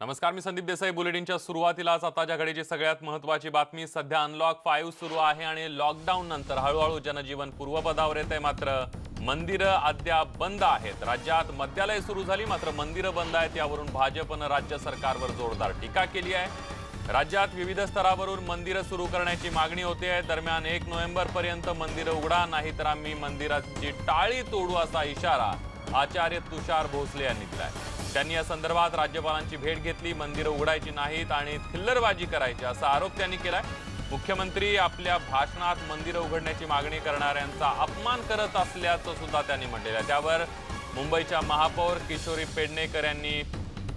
नमस्कार मी संदीप देसाई. बुलेटिनच्या सुरुवातीलाच आताच्या घडीची सगळ्यात महत्वाची बातमी सध्या अनलॉक फाईव्ह सुरू आहे आणि लॉकडाऊन नंतर हळूहळू जनजीवन पूर्वपदावर येत आहे मात्र मंदिरं अद्याप बंद आहेत. राज्यात मद्यालय सुरू झाली मात्र मंदिरं बंद आहेत. यावरून भाजपनं राज्य सरकारवर जोरदार टीका केली आहे. राज्यात विविध स्तरावरून मंदिरं सुरू करण्याची मागणी होते आहे. दरम्यान एक नोव्हेंबरपर्यंत मंदिरं उघडा नाही तर आम्ही मंदिराची टाळी तोडू असा इशारा आचार्य तुषार भोसले यांनी आहे त्यांनी या संदर्भात राज्यपालांची भेट घेतली मंदिरं उघडायची नाहीत आणि थिल्लरबाजी करायची असा आरोप त्यांनी केलाय. मुख्यमंत्री आपल्या भाषणात मंदिरं उघडण्याची मागणी करणाऱ्यांचा अपमान करत असल्याचं सुद्धा त्यांनी म्हटलेलं आहे. त्यावर मुंबईच्या महापौर किशोरी पेडणेकर यांनी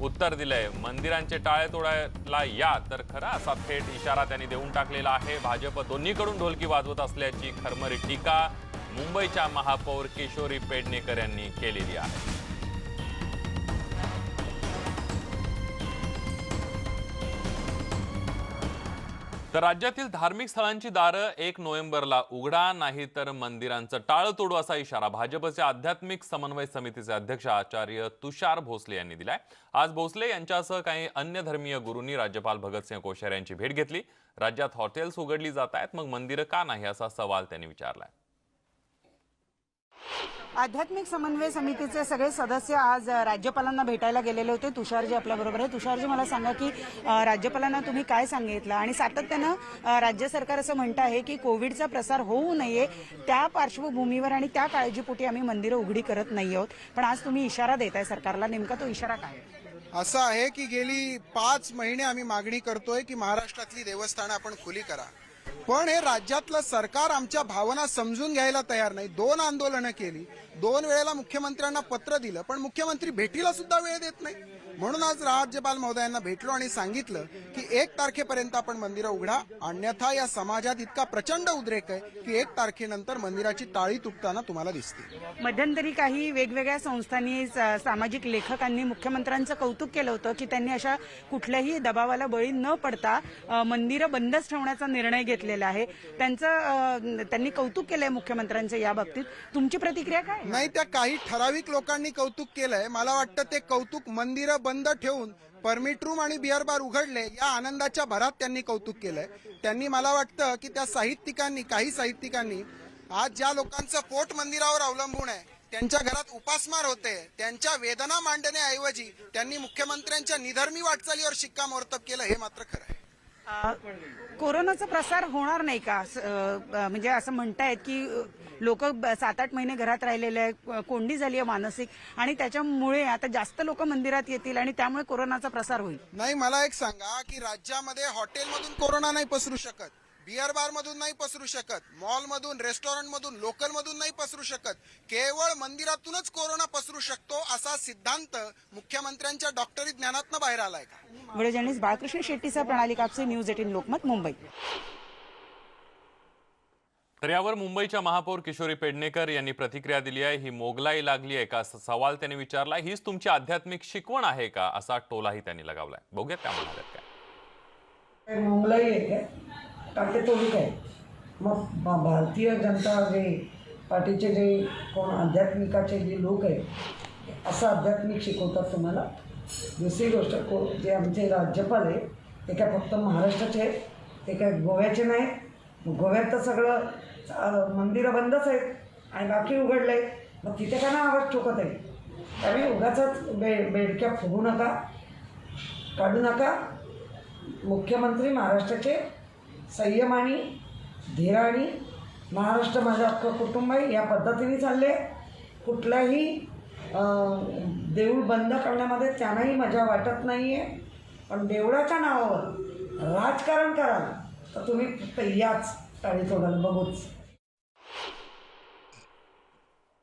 उत्तर दिलंय. मंदिरांचे टाळे तोडायला या तर खरा असा थेट इशारा त्यांनी देऊन टाकलेला आहे. भाजप दोन्हीकडून ढोलकी वाजवत असल्याची खरमरी टीका मुंबईच्या महापौर किशोरी पेडणेकर यांनी केलेली आहे. तर राज्यातील धार्मिक स्थळांची दारं एक नोव्हेंबरला उघडा नाही तर मंदिरांचं टाळ तोडू असा इशारा भाजपचे आध्यात्मिक समन्वय समितीचे अध्यक्ष आचार्य तुषार भोसले यांनी दिलाय. आज भोसले यांच्यासह काही अन्य धर्मीय गुरूंनी राज्यपाल भगतसिंह कोश्यारी यांची भेट घेतली. राज्यात हॉटेल्स उघडली जात आहेत मग मंदिरं का नाही असा सवाल त्यांनी विचारलाय. आध्यात्मिक समन्वय समितीचे सगळे सदस्य आज राज्यपालांना भेटायला गेलेले होते. तुषारजी आपल्याबरोबर आहे तुषारजी मला सांगा की राज्यपालांना तुम्ही काय सांगितलं? आणि सातत्यानं राज्य सरकार असं म्हणतं आहे की कोविडचा प्रसार होऊ नये त्या पार्श्वभूमीवर आणि त्या काळजीपोटी आम्ही मंदिरं उघडी करत नाही आहोत. पण आज तुम्ही इशारा देताय सरकारला. नेमका तो इशारा काय असं आहे की गेली पाच महिने आम्ही मागणी करतोय की महाराष्ट्रातली देवस्थानं आपण खुली करा. पण हे राज्यातलं सरकार आमच्या भावना समजून घ्यायला तयार नाही. दोन आंदोलनं केली. दोन वेळेला मुख्यमंत्र्यांना पत्र दिलं. पण मुख्यमंत्री भेटीला सुद्धा वेळ देत नाही. म्हणून आज राज्यपाल महोदयांना भेटलो आणि सांगितलं की एक तारखेपर्यंत आपण मंदिरं उघडा. अन्यथा या समाजात इतका प्रचंड उद्रेक आहे की एक तारखेनंतर मंदिराची टाळी तुटताना तुम्हाला दिसते. मध्यंतरी काही वेगवेगळ्या संस्थांनी सामाजिक लेखकांनी मुख्यमंत्र्यांचं कौतुक केलं होतं की त्यांनी अशा कुठल्याही दबावाला बळी न पडता मंदिरं बंदच ठेवण्याचा निर्णय घेतलेला आहे. त्यांचं त्यांनी कौतुक केलंय मुख्यमंत्र्यांचं या बाबतीत. तुमची प्रतिक्रिया काय? नाही त्या काही ठराविक लोकांनी कौतुक केलंय. मला वाटतं ते कौतुक मंदिरं बंद ठेवून परमिट रूम आणि बिअर बार उघडले या आनंदाच्या भरात त्यांनी कौतुक केलंय. त्यांनी मला वाटतं की त्या साहित्यिकांनी काही साहित्यिकांनी आज ज्या लोकांचं पोट मंदिरावर अवलंबून आहे त्यांच्या घरात उपासमार होते त्यांच्या वेदना मांडण्याऐवजी त्यांनी मुख्यमंत्र्यांच्या निधर्मी वाटचालीवर शिक्कामोर्तब केलं हे मात्र खरं आहे. कोरोनाचा प्रसार होणार नाही का? असं, म्हणजे असं म्हणतायत की लोक सात आठ महिने घरात राहिलेले आहे कोंडी झाली आहे मानसिक आणि त्याच्यामुळे आता जास्त लोक मंदिरात येतील आणि त्यामुळे कोरोनाचा प्रसार होईल. नाही मला एक सांगा की राज्यामध्ये हॉटेलमधून कोरोना नाही पसरू शकत. बिअर बार मधून नाही पसरू शकत मॉल मधून रेस्टॉरंट मधून लोकल मधून नाही पसरू शकत. केवळ मंदिरातूनच कोरोना पसरू शकतो असा सिद्धांत मुख्यमंत्र्यांच्या डॉक्टरी ज्ञानातनं बाहेर आलाय का? व्हिडिओ जर्नलिस्ट बाळकृष्ण शेट्टीचा प्रणाली कापसे न्यूज एटीन लोकमत मुंबई. तर यावर मुंबईच्या महापौर किशोरी पेडणेकर यांनी प्रतिक्रिया दिली आहे. ही मोगलाई लागली आहे का? असा सवाल त्यांनी विचारला हीच तुमची आध्यात्मिक शिकवण आहे का? असा टोलाही त्यांनी लगावलाय. बघूयात त्या म्हणाल्यात काय. मुंबई आहे आहे मग भारतीय जनता जे पार्टीचे जे कोण आध्यात्मिकाचे जे लोक आहेत असं आध्यात्मिक शिकवतात तुम्हाला? दुसरी गोष्ट को जे आमचे राज्यपाल आहे ते काय फक्त महाराष्ट्राचे आहेत? ते काय गोव्याचे नाहीत? मग गोव्यात तर सगळं मंदिरं बंदच आहेत आणि बाकी उघडले मग तिथे का ना आवाज ठोकत आहे त्यामुळे उगाच बे बेडक्या फुगू नका काढू नका. मुख्यमंत्री महाराष्ट्राचे संयमाने धीराणी महाराष्ट्र माझं अख्खं कुटुंब आहे. या पद्धतीने चालले. कुठलाही देऊळ बंद करण्यामध्ये त्यांनाही मजा वाटत नाही आहे पण देवळाच्या नावावर राजकारण कराल तर तुम्ही याच टाळी तोडाल बघूच.